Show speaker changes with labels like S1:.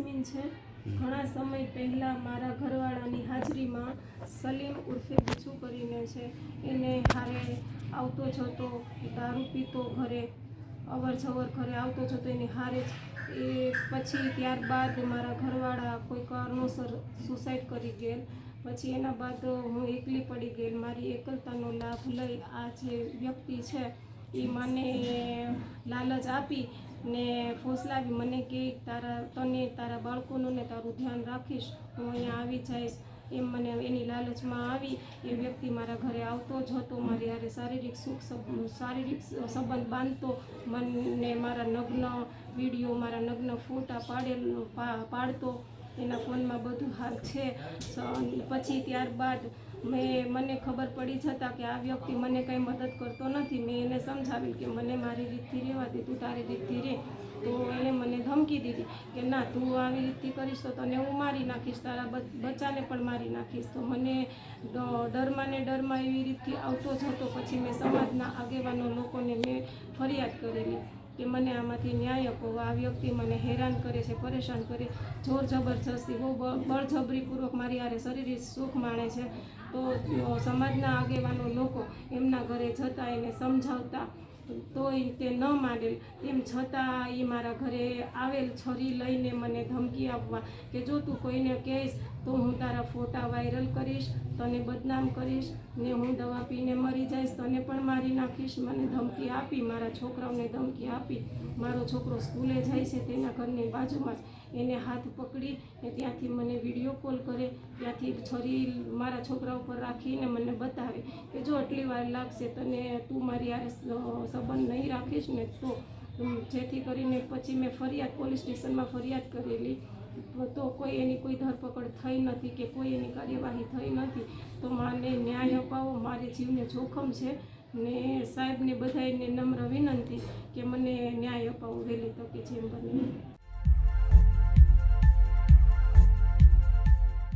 S1: ઘણા સમય પહેલાં મારા ઘરવાળાની હાજરીમાં સલીમ ઉર્ફે બીજું કરીને છે. એને હારે આવતો જતો દારૂ પીતો ઘરે અવર જવર ઘરે આવતો જતો એની હારે જ એ પછી ત્યારબાદ મારા ઘરવાળા કોઈ કારણોસર સુસાઇડ કરી ગયેલ. પછી એના બાદ હું એકલી પડી ગયેલ. મારી એકલતાનો લાભ લઈ આ જે વ્યક્તિ છે, એ મને લાલચ આપી ને ફોસલાવી મને કે તારા, તને, તારા બાળકોનું ને તારું ધ્યાન રાખીશ. હું અહીંયા આવી જઈશ. એમ મને એની લાલચમાં આવી. એ વ્યક્તિ મારા ઘરે આવતો જ હતો. મારી હારે શારીરિક સુખ શારીરિક સંબંધ બાંધતો. મને મારા નગ્ન વીડિયો, મારા નગ્ન ફોટા પાડેલ પાડતો. એના ફોનમાં બધું હાલ છે. પછી ત્યારબાદ મેં મને ખબર પડી છતાં કે આ વ્યક્તિ મને કંઈ મદદ કરતો નથી. મેં એને સમજાવ્યું કે મને મારી રીતથી રહેવા દે, તું તારી રીતથી રહે. તો એણે મને ધમકી દીધી કે ના, તું આવી રીતથી કરીશ તો તને હું મારી નાખીશ, તારા બચ્ચાને પણ મારી નાખીશ. તો મને ડરમાં ને ડરમાં એવી રીતથી આવતો જ હતો. પછી મેં સમાજના આગેવાનો લોકોને મેં ફરિયાદ કરેલી. કે મને આમાંથી ન્યાય આપો આ વ્યક્તિ મને હેરાન કરે છે, પરેશાન કરે. જોર જબરજસ્તી, બહુ બળજબરીપૂર્વક મારી આરે શરીર સુખ માણે છે. તો સમાજના આગેવાનો લોકો એમના ઘરે જતા એને સમજાવતા તોય તે ન માનેલ તેમ છતાં એ મારા ઘરે આવેલ છરી લઈને મને ધમકી આપવા કે જો તું કોઈને કહીશ તો હું તારા ફોટા વાયરલ કરીશ, તને બદનામ કરીશ ને હું દવા પીને મરી જઈશ. તને પણ મારી નાખીશ. મને ધમકી આપી, મારા છોકરાઓને ધમકી આપી. મારો છોકરો સ્કૂલે જાય છે તેના ઘરની બાજુમાં જ. એને હાથ પકડી ને ત્યાંથી મને વીડિયો કોલ કરે. ત્યાંથી છરી મારા છોકરા ઉપર રાખીને મને બતાવે. જો આટલી વાર લાગશે તને તું મારી આ સંબંધ નહીં રાખીશ ને તો જેથી કરીને પછી મેં ફરિયાદ પોલીસ સ્ટેશનમાં ફરિયાદ કરેલી. તો કોઈ એની કોઈ ધરપકડ થઈ નથી કે કોઈ એની કાર્યવાહી થઈ નથી. તો માને ન્યાય અપાવો, મારે જીવને જોખમ છે. ને સાહેબને બધાને નમ્ર વિનંતી કે મને ન્યાય અપાવો, વહેલી તકે જેમ બને.